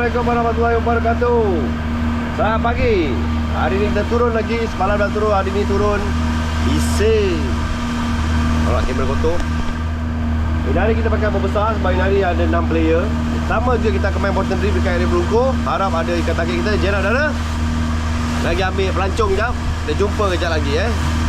Assalamualaikum warahmatullahi wabarakatuh. Selamat pagi. Hari ni kita turun lagi. Semalam dah turun Hari ni turun. Isi Kalau kamera kotor. Ini hari kita pakai besar Sebab ini hari ada 6 player. Pertama je kita akan main bottom drip Dekat area Berungko Harap ada ikan takik kita. Jenab dah ada Lagi ambil pelancong jap Kita jumpa kejap lagi eh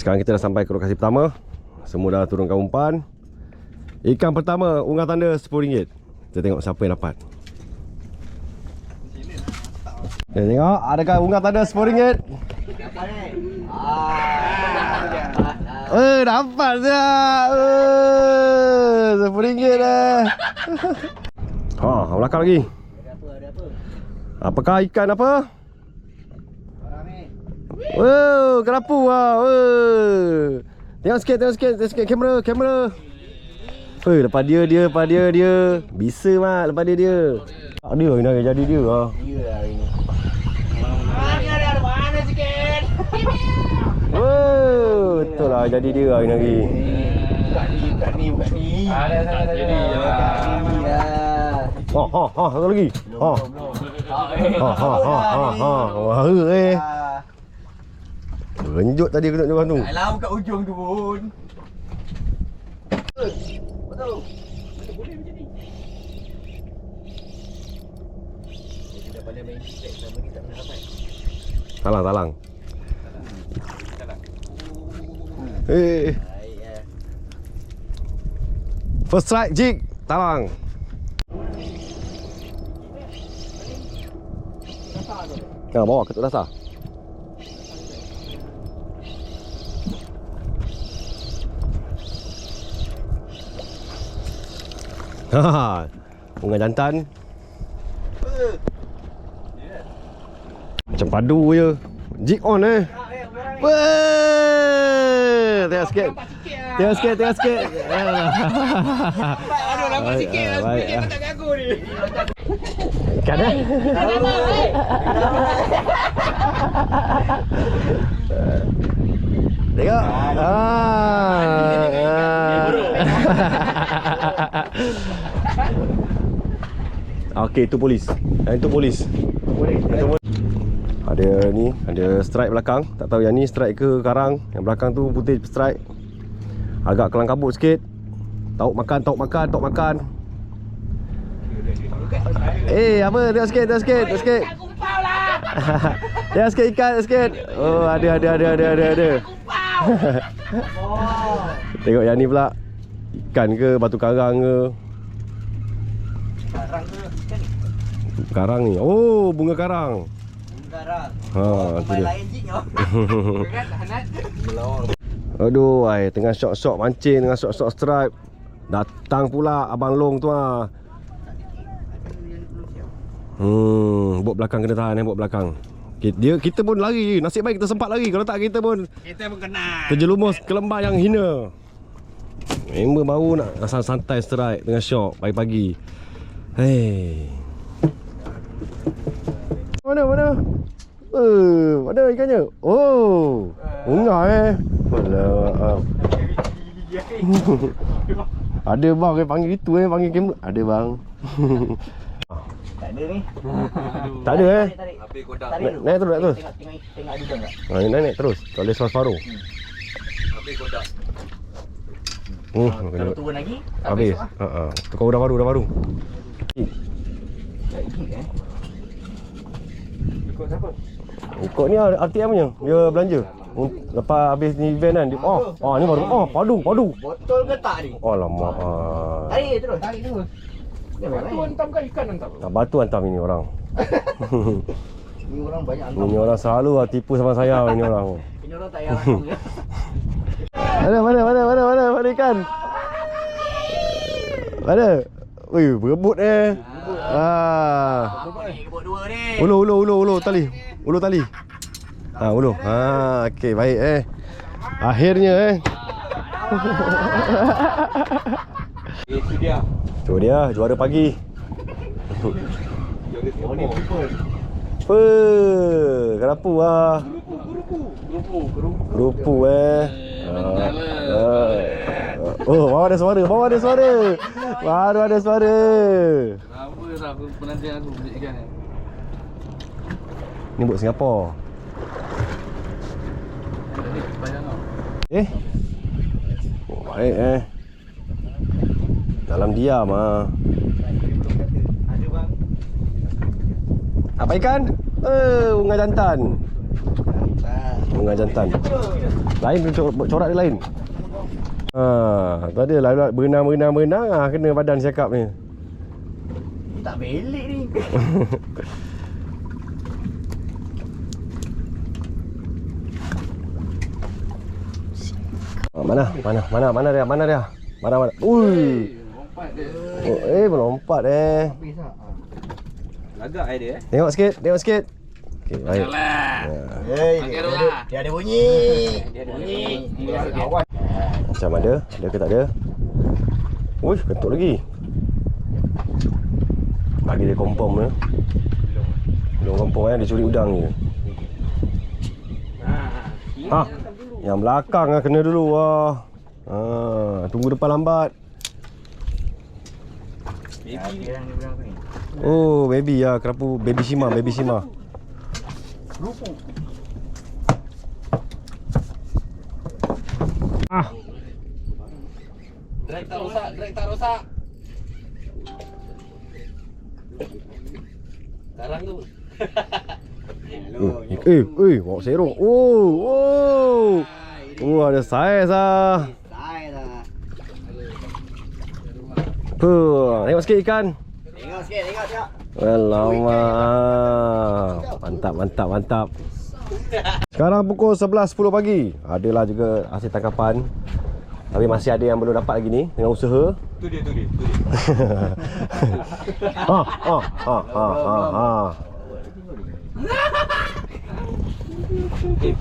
sekarang kita dah sampai ke lokasi pertama. Semua dah turunkan umpan. Ikan pertama, unggah tanda RM10 Kita tengok siapa yang dapat. Kita tengok, adakah unggah tanda RM10 Eh, dapat je Eh, RM10 dah Ha, belakang lagi. Apakah ikan apa? Wow, kerapu. Wow. Tengok sikit, tengok sikit, tengok sikit kamera, kamera. Weh, lepas dia, dia, lepas dia, dia. Bisa mak, lepas dia, dia. Tak dia, ini nak jadi dia lah. Wow, betul lah jadi dia lah ini lagi. Ha, ha, ha, satu lagi. Ha. Ha, ha, ha, ha, ha. Wah, eh. Renjut tadi kena orang tu. Alah kat ujung tu pun. Talang, talang. Eh. First strike, jig. Talang. Ya, bawa ketuk dasar. Ha, bunga jantan. Macam padu je. Jig on eh. Weh, tengok sikit. Tengok sikit, tengok sikit. Aduh lambat sikit baik, dia ah. tak gagu ni. Ikan eh. Tengok. Ah. Okey, itu polis. Yang itu polis. Itu polis. Ada ni, ada strike belakang. Tak tahu yang ni strike ke karang. Yang belakang tu putih strike. Agak kelang kabut sikit. Tauk makan, tauk makan, tauk makan. Eh, apa? Tengok sikit, tengok sikit, tengok sikit. Tengok sikit ikan, sikit. Oh, ada, ada, ada, ada, ada, ada. Tengok yang ni pula. Ikan ke, batu karang ke. Karang tu kan. Karang ni. Oh, bunga karang. Karang. Ha, tu Pemain dia. lain jing oh. Kan. Aduh, ai tengah shot-shot mancing, tengah shot-shot stripe. Datang pula abang long tu ah. Hmm, bot belakang kena tahan eh, bot belakang. Kita, dia kita pun lari. Nasib baik kita sempat lari. Kalau tak kita pun Kita pun kena. terjelumus ke lembah yang hina. Member baru nak asal santai strike tengah shot pagi-pagi. Hei. Mana mana? Eh, mana ikannya? Oh. Unggah eh. Alah. Ada bang eh panggil itu eh panggil kamera. Ada bang. Tak ada ni. tak ada eh. Habis kodak Naik, terus, naik terus. Tengok tengok tengok ada tak? Ha, naik naik terus. Tak boleh separuh. Habis kodak Hmm, Kalau turun lagi. tak habis. besok Ha ah. Tukar udah baru, udah baru. ah. Ini kan. Ikut siapa? Ikut ni RTM punya. Dia belanja. Un- Lepas habis ni event kan. Dia, oh, oh ni baru. Oh, padu, padu. Botol ke tak ni? Oh lama. Ah. Tarik terus. Tarik terus. Batu hantam kan ikan hantam? Batu hantam ini orang. Ni orang banyak ini orang selalu lah tipu sama saya ini orang. Ini orang tak payah hantam je. Mana mana mana mana mana mana ikan? Mana? Wih, berebut eh. Ah. Ni. Ulu ulu ulu ulu tali. Ulu tali. Ha ulu. Ha okey baik eh. Akhirnya eh. Itu dia. Tu dia juara pagi. Apa? Kerapu ah. Kerupu, kerupu. Kerupu eh. Ah. Oh, bawa ada suara, bawa ada suara. Baru ada suara. Apa dah aku penanti aku beli ikan ni. Ni buat Singapura. Eh. Oh, baik eh. Dalam diam ah. Apa ikan? Eh, bunga jantan. Bunga jantan. Lain cor- corak dia lain. Ha, tadi lah berenang berenang berenang ah kena badan cakap ni. Tak belik ni. Ah, mana? Mana? Mana? Mana dia? Mana dia? Mana mana? Ui. Dia. Oh, eh melompat eh. Ah. Lagak air dia eh. Tengok sikit, tengok sikit. Okey, baik. Hey, Okey, dia, ada, dia ada bunyi. Dia ada bunyi. Dia ada kawan. Macam ada? Ada ke tak ada? Uish, ketuk lagi. Bagi dia kompom ya. Belum kompom eh, dia curi udang je. Ha. Yang belakang lah kena dulu wah. Ha, tunggu depan lambat. Dia yang dia bilang tu ni. Oh, baby ya, kerapu baby Shima, baby Shima. Ah, Drag tak rosak, drag tak rosak. Sekarang tu. eh, eh, eh, bawa serong. Oh, oh. Oh, ada saiz ah. Sai dah. Puh, tengok sikit ikan. Tengok sikit, tengok tengok. Alamak. Mantap, mantap, mantap. Sekarang pukul 11.10 pagi. Adalah juga hasil tangkapan. Tapi masih ada yang belum dapat lagi ni dengan usaha. Tu dia, tu dia, tu dia. Ha, ha, ha, ha, ha, ha. Eh,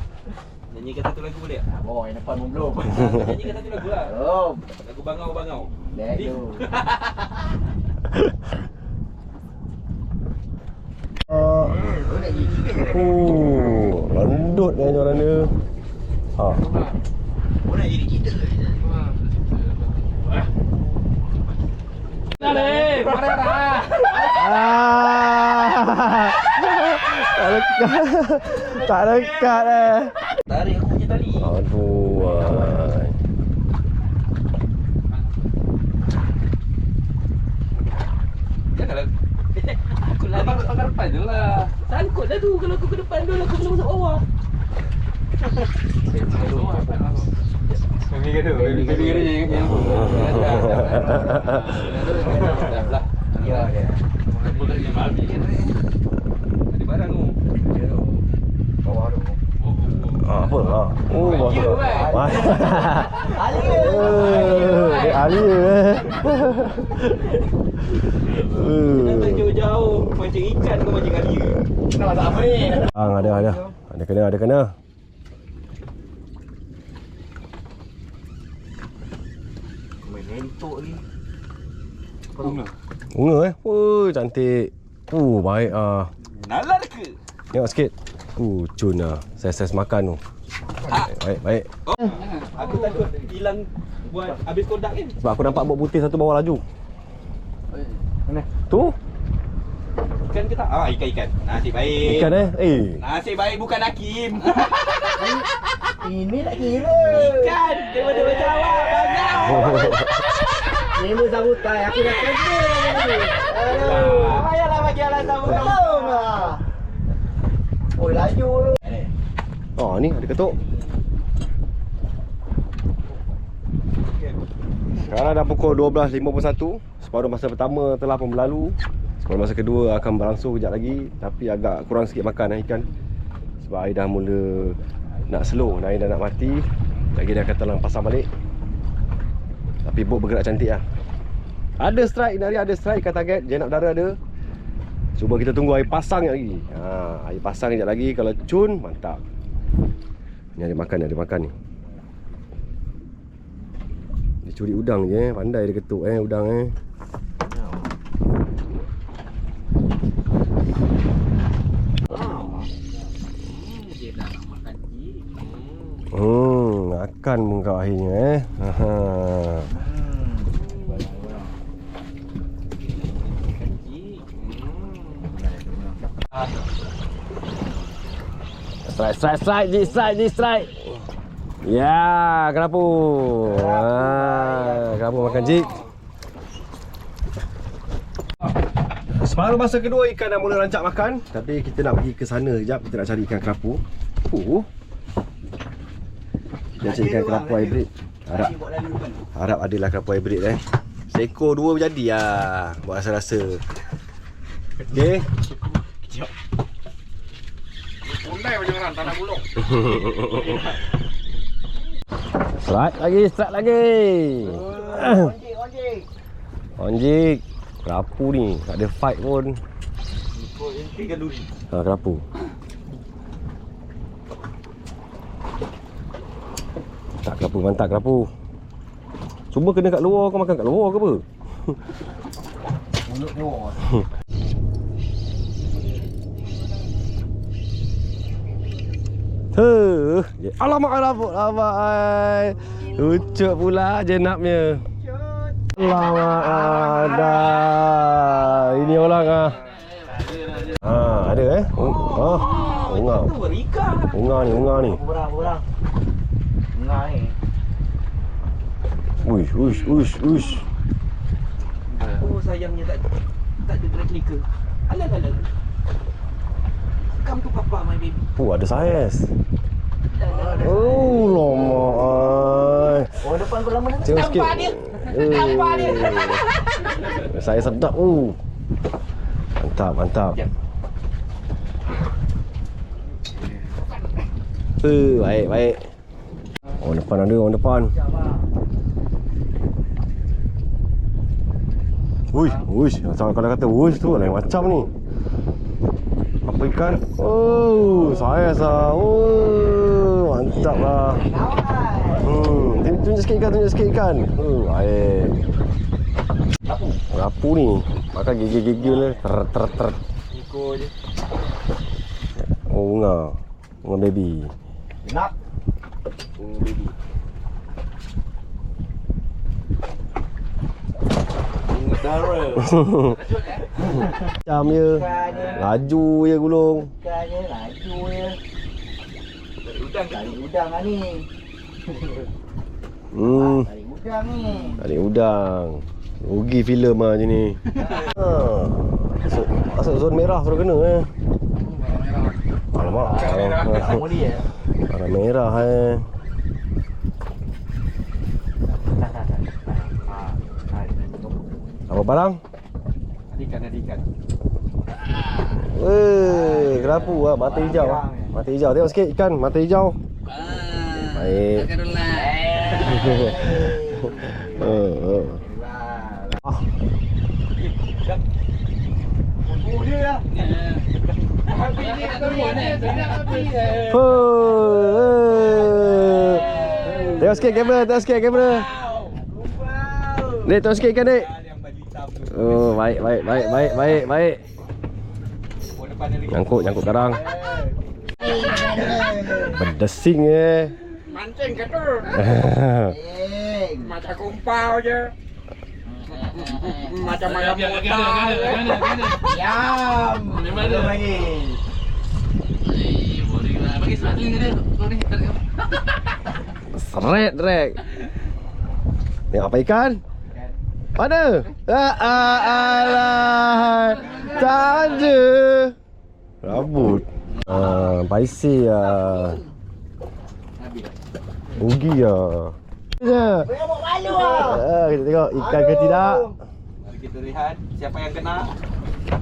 nyanyi kata tu lagu boleh tak? Oh, yang depan pun belum. Nyanyi kata tu lagu lah. Belum. Lagu bangau-bangau. Dah Oh, rendut kan orang dia. Ha. Nak jadi kita. Dah. Ah. Tak dekat. Tak dekat eh. Tarik aku punya tali. Aduh. ai. Janganlah. Aku lari ke depan je lah. Sangkut dah tu kalau aku ke depan dulu aku belum masuk bawah. Baby kata, baby kata yang yang Ya, dia. Ada barang tu. Bawah tu. Ah, apa? Ha. Oh. Ya, kan? Alia. Eh, alia eh. Datang Eh. jauh-jauh ikan kau mancing alia. Nak masak apa ni? Ah, ada ada. Ada kena, ada kena. Main lentok ni. Bunga. Bunga eh. Oh, cantik. Oh, baik ah. Nalar ke? Tengok sikit. Uh, cun ah. Saya-saya makan tu. Baik, baik, baik. Aku takut hilang buat habis kodak kan. Sebab aku nampak bot putih satu bawah laju. Mana? Tu? Ikan ke tak? Ah, ikan-ikan. Nasib baik. Ikan eh. Eh. Nasib baik bukan Hakim. Ini tak kira. Ikan. Dia pada berjawab. Banyak. Lima sambutan aku dah kena. Aduh. Payahlah bagi alasan pun. Belum lah. Oh, laju. Oh, ni ada ketuk. Sekarang dah pukul 12.51 Separuh masa pertama telah pun berlalu Separuh masa kedua akan berlangsung kejap lagi Tapi agak kurang sikit makan eh, ikan. Sebab air dah mula nak slow Air dah nak mati Lagi dia akan telang pasang balik. Tapi boat bergerak cantik lah Ada strike ni hari ada strike ikan target Jenab dara ada. Cuba kita tunggu air pasang lagi. Ha, Air pasang sekejap lagi. Kalau cun mantap. Ni ada makan ni ada makan ni. Dia curi udang je eh. Pandai dia ketuk eh udang eh. Dia dah nak makan cik. Hmm, akan pun kau akhirnya eh. Makan cik. Strike, strike, strike, Ji, strike, Ji, strike. Ya, kerapu. Ah, kerapu makan jik. Separuh masa kedua ikan dah mula rancak makan Tapi kita nak pergi ke sana sekejap Kita nak cari ikan kerapu uh. Kita nak cari ikan kerapu hybrid Harap Harap adalah kerapu hybrid eh Seekor dua berjadi lah Buat rasa-rasa Okay Undai macam orang tak nak buluk. Strike lagi, strike lagi. Onjik, onjik. Onjik. Kerapu ni, tak ada fight pun. Ikut inti duri. Ha, kerapu. Kerapu, mantap kerapu. Cuba kena kat luar, kau makan kat luar ke apa? Mulut dia. Heh. Alamak, alamak, alamak. ai. Ucuk pula jenapnya. Alamak, ada. Ini orang ah. Ha, ada eh? Oh, unga. Tu berika. Unga ni, unga ni. Borang, ni. Uish, uish, uish, uish. Oh sayangnya tak tak ada drag clicker. Alah alah. alah. Come to papa my baby. Puh, ada saiz. Oh, lama ai. Oh, depan kau lama dah. Tengok sikit. Nampak dia. Eh. Nampak dia. Saya sedap tu. Mantap, mantap. Eh, baik, baik. Orang depan ada, orang depan. Uish, uish. Macam kalau kata uish tu lain macam ni. Apa ikan? Oh, saya sah. Oh, mantap lah. Hmm, tunjuk sikit ikan, tunjuk sikit ikan. Oh, baik. Rapu. Rapu ni. Makan gigil-gigil lah. Ter ter ter. Ikut je. Oh, bunga. Bunga baby. Genap. Oh baby. Dara. Macam je. Ikannya. Laju je gulung. Ikannya laju je. Udang Tarik udang lah ni. Hmm. Tarik udang ni. Tarik udang. Rugi filem lah macam ni. ha. Masuk, masuk zon merah suruh kena eh. Alamak. Muli ya. Warna merah eh. Apa barang? Ikan ada ikan. Weh, kerapu lah. Mata hijau. ah. Mata hijau. Tengok sikit ikan. Mata hijau. Ah. Baik. Oh, oh. Ah. Dia. Oh. Tengok sikit kamera, tengok sikit kamera. Dek, tengok sikit ikan dek. Oh, baik, baik, baik, baik, baik, baik. Nyangkut, nyangkut karang. Berdesing eh. Mancing ke tu? Eh. Macam kumpau je. Macam ayam muda. Yam. Mana? Belum lagi. Bagi satu ni dia. Seret, rek. Tengok apa ikan? Mana? Ah, ah, alah. Tak ada. Rambut. Ah, paisi ah. Rugi ah. Ya. Malu ah. Kita tengok ikan ke tidak. Mari kita lihat siapa yang kena.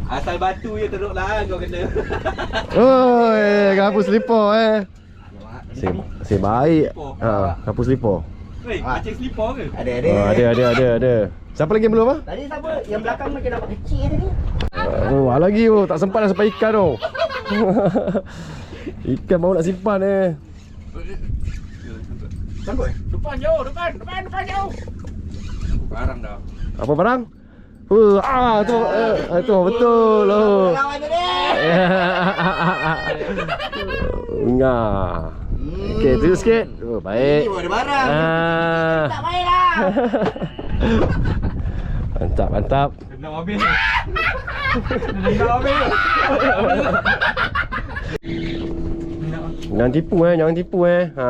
Asal batu je teruk lah kau kena. Oi, kapu slipper eh. Si, si baik. Ha, kapu. Weh, macam slipper ke? Ada ada. Oh, ada ada ada ada. Siapa lagi yang belum ah? Tadi siapa? Yang belakang macam dapat kecil tadi. Oh, ada lagi oh, tak sempat nak sampai ikan tu. ikan baru nak simpan eh. Depan jauh, depan, depan, depan jauh. Barang dah. Apa barang? Uh, ah tu uh, tu betul. Oh. Lawan dia. Ngah. Okey, terus sikit. Oh, baik. Ini ada barang. Ah. Tak main lah. mantap, mantap. Kena habis. Kena habis. Jangan tipu eh, jangan tipu eh. Ha,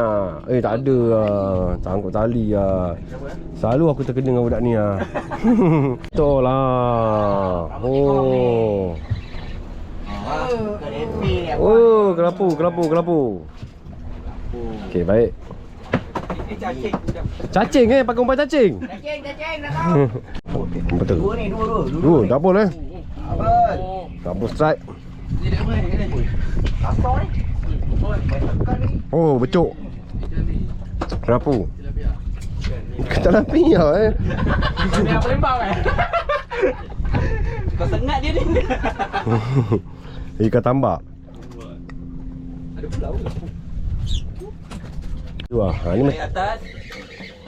eh tak ada lah. Sangkut tali lah. Selalu aku terkena dengan budak ni lah. Betul lah. Oh. Ni apa? Oh, kelapu, kelapu, kelapu. Okey, baik. Eh, cacing. Cacing eh, pakai umpan cacing. Cacing, cacing dah tahu. Betul. Dua ni, dua, dua. Dua, double eh. Abang. Double strike. Oh, becuk. Kata lapi ya eh. Ni apa lembang eh? Kau sengat dia ni. Ikan tambak. Ada pulau. Wah, ha, ni Naik atas.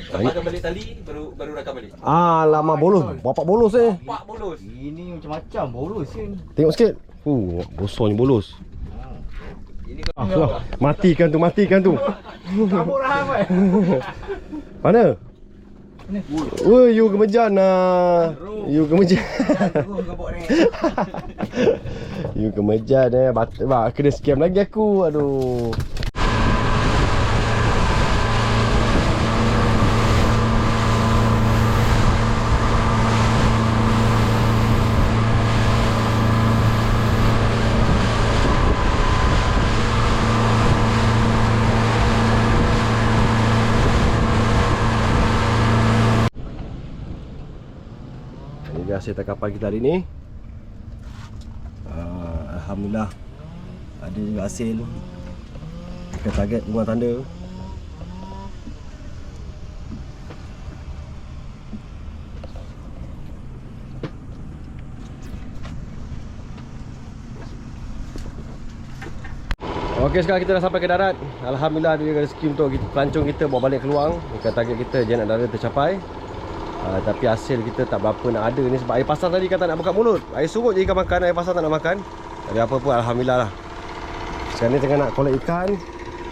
Lepaskan balik tali baru baru rakam balik. Ah, lama bolos. Bapak bolos eh. Pak bolos. Ini macam-macam bolos ni. Tengok sikit. Uh, besarnya bolos. Ini kau Ah, sudah. Matikan tu, matikan tu. Kabur weh. Mana? Woi, you kemejan ah. You kemejan. You kemejan eh. Bat, bat, kena scam lagi aku. Aduh. Hasil tangkapan kita hari ni. Uh, Alhamdulillah ada juga hasil. Kita target bunga tanda. Okey sekarang kita dah sampai ke darat. Alhamdulillah ada juga rezeki untuk kita, pelancong kita bawa balik keluar. Bukan target kita je nak darat tercapai. Uh, tapi hasil kita tak berapa nak ada ni sebab air pasar tadi kata nak buka mulut. Air surut je ikan makan, air pasar tak nak makan. Tapi apa pun alhamdulillah lah. Sekarang ni tengah nak collect ikan,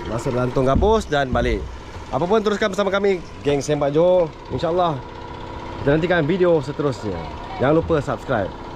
masuk dalam tong gabus dan balik. Apa pun teruskan bersama kami geng Sempak Johor. InsyaAllah kita nantikan video seterusnya. Jangan lupa subscribe.